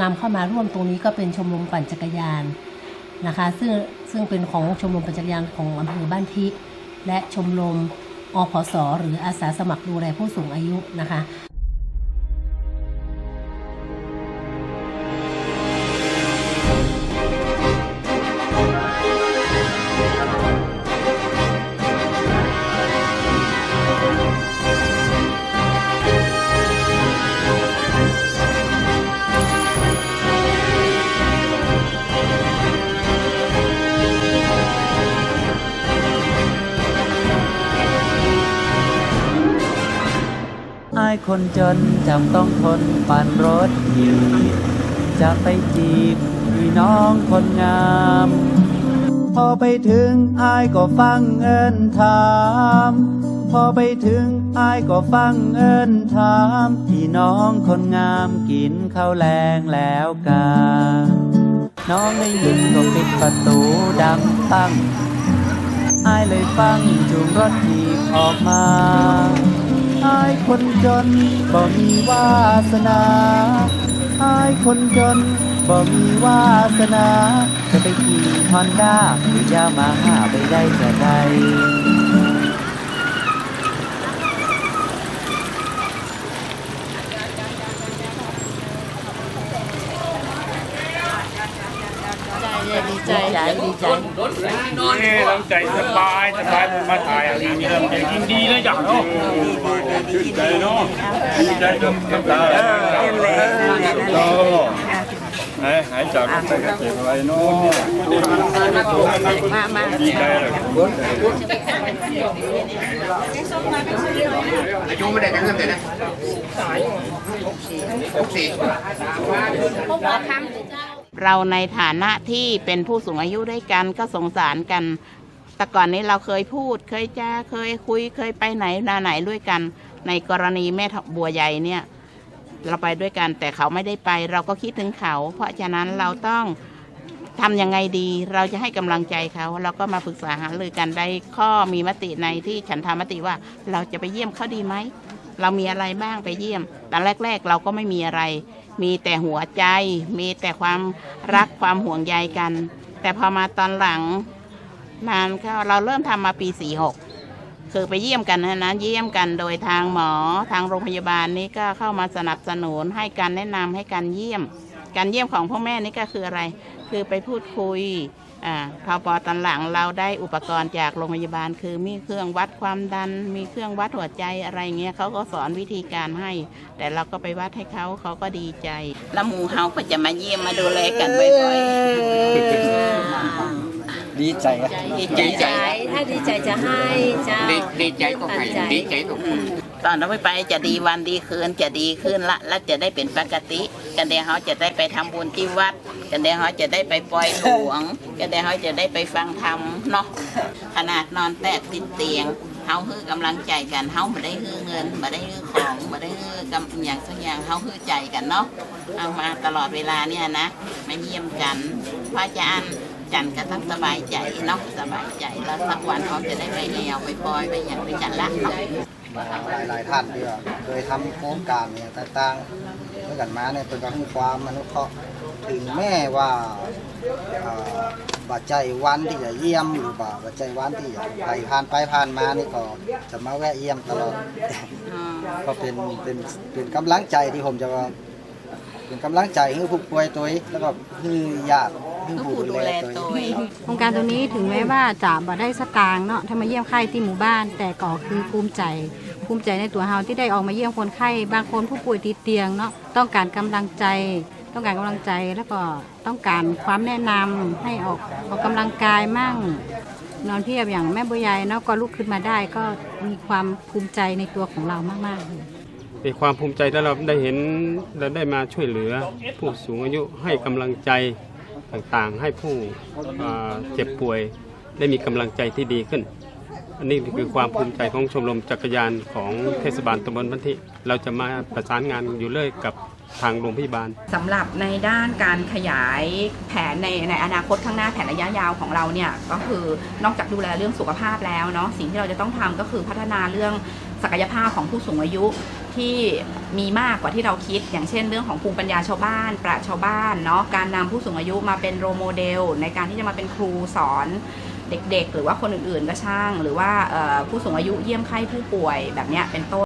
นำเข้ามาร่วมตรงนี้ก็เป็นชมรมปั่นจักรยานนะคะ ซึ่งซึ่งเป็นของชมรมปั่นจักรยานของอำเภอบ้านทิและชมรมอพสหรืออาสาสมัครดูแลผู้สูงอายุนะคะายคนจนจำต้องทนปั่นรถยีจะไปจีบพี่น้องคนงาม พอไปถึงอายก็ฟังเอินถาม พอไปถึงอายก็ฟังเอินถามพี่น้องคนงามกินข้าวแรงแล้วกาน้องได้ยินก็ปิดประตูดังตั้งอายเลยฟังจูงรถถีบออกมา อายคนจนบ่มีวาสนาอายคนจนบ่มีวาสนา จะไปขี่ฮอนด้าหรือยามาฮ่าไปได้จะได้ดีใจดีใจ นี่เราใจสบายสบายมาถ่ายอะไรนี่เราใจยินดีนะจ๊ะเนาะชื่นใจเนาะชื่นใจน้ำน้ำตาเนาะหายหายจากเจ็บอะไรเนาะมามาดีใจเลยอายุไม่ได้กันเท่าไหร่นะหกสี่ เราในฐานะที่เป็นผู้สูงอายุด้วยกันก็สงสารกัน แต่ก่อนนี้เราเคยพูดเคยจ้าเคยคุยเคยไปไหนนาไหนด้วยกัน ในกรณีแม่บัวใหญ่เนี่ย เราไปด้วยกันแต่เขาไม่ได้ไป เราก็คิดถึงเขา เพราะฉะนั้นเราต้องทำยังไงดี เราจะให้กำลังใจเขาเราก็มาปรึกษาหารือกันได้ข้อมีมติในที่ฉันทามติว่าเราจะไปเยี่ยมเขาดีไหมเรามีอะไรบ้างไปเยี่ยม แตอนแรก ๆ เราก็ไม่มีอะไร มีแต่หัวใจ มีแต่ความรักความห่วงใยกัน แต่พอมาตอนหลังนานก็เราเริ่มทำมาปีสี่หกคือไปเยี่ยมกันนะนะเยี่ยมกันโดยทางหมอทางโรงพยาบาลนี้ก็เข้ามาสนับสนุนให้การแนะนำให้การเยี่ยม การเยี่ยมของพ่อแม่นี่ก็คืออะไร คือไปพูดคุยอ่าพอพอตอนหลังเราได้อุปกรณ์จากโรงพยาบาล คือมีเครื่องวัดความดัน มีเครื่องวัดหัวใจอะไรเงี้ยเขาก็สอนวิธีการให้ แต่เราก็ไปวัดให้เขาเขาก็ดีใจ แล้วหมูเฮาก็จะมาเยี่ยมมาดูแลกันบ่อยๆ ดีใจอะดีใจใจ ถ้าดีใจจะให้เจ้าดีดีใจกับใครดีใจกับคุณตอนเราไม่ไปจะดีวันดีคืนจะดีขึ้นละและจะได้เป็นปกติ กันเดี๋ยวเขาจะได้ไปทำบุญที่วัด กันเดี๋ยวเขาจะได้ไปปล่อยหลวง กันเดี๋ยวเขาจะได้ไปฟังธรรมเนาะขนาดนอนแตะติดเตียงเขาฮือกำลังใจกันเขาไม่ได้ฮือเงินไม่ได้ฮือของไม่ได้ฮือกำอย่างสักอย่างเขาฮือใจกันเนาะเอามาตลอดเวลาเนี่ยนะมาเยี่ยมกันพระอาจารย์ จันก็ต้องสบายใจเนาะสบายใจแล้วสักวันเขาจะได้ไปแอวไปปล่อยไปอย่างด้วยกันละเนาะหลายหลายท่านที่ว่าโดยทำโครงการเนี่ยต่างๆด้วยกันมาเนี่ยเป็นการให้ความอนุเคราะห์ถึงแม่ว่าบัตรใจวันที่จะเยี่ยมหรือว่าบัตรใจวันที่จะไปผ่านไปผ่านมานี่ก็จะมาแวะเยี่ยมตลอดก็เป็นเป็นเป็นกำลังใจที่ผมจะเป็นกำลังใจให้ผู้ป่วยตัวแล้วก็ให้ญาติ ให้ผู้ดูแลตัวเองโครงการตัวนี้ถึงแม้ว่าจะบ่ได้สตางค์เนาะถ้ามาเยี่ยมไข้ที่หมู่บ้าน แต่ก็คือภูมิใจภูมิใจในตัวเฮาที่ได้ออกมาเยี่ยมคนไข้บางคนผู้ป่วยติดเตียงเนาะต้องการกำลังใจ ต้องการกำลังใจแล้วก็ต้องการความแนะนำให้ออกออกกำลังกายมั่ง นอนเพียบอย่างแม่บุญยายเนาะก็ลุกขึ้นมาได้ก็มีความภูมิใจในตัวของเรามากๆมีความภูมิใจที่เราได้เห็นเราได้มาช่วยเหลือ ผู้สูงอายุให้กำลังใจ ต่างๆ ให้ผู้เจ็บป่วยได้มีกำลังใจที่ดีขึ้น อันนี้คือความภูมิใจของชมรมจักรยานของเทศบาลตำบลพันธิเราจะมาประสานงานอยู่เรื่อยกับทางโรงพยาบาลสำหรับในด้านการขยายแผนในในอนาคตข้างหน้าแผนระยะยาวของเราเนี่ยก็คือนอกจากดูแลเรื่องสุขภาพแล้วเนาะสิ่งที่เราจะต้องทำก็คือพัฒนาเรื่องศักยภาพของผู้สูงอายุ ที่มีมากกว่าที่เราคิด อย่างเช่นเรื่องของภูมิปัญญาชาวบ้าน ปราชญ์ชาวบ้านเนาะการนำผู้สูงอายุมาเป็นโรโมเดล ในการที่จะมาเป็นครูสอนเด็กๆ หรือว่าคนอื่นๆก็ช่าง หรือว่าผู้สูงอายุเยี่ยมไข้ผู้ป่วยแบบเนี้ยเป็นต้น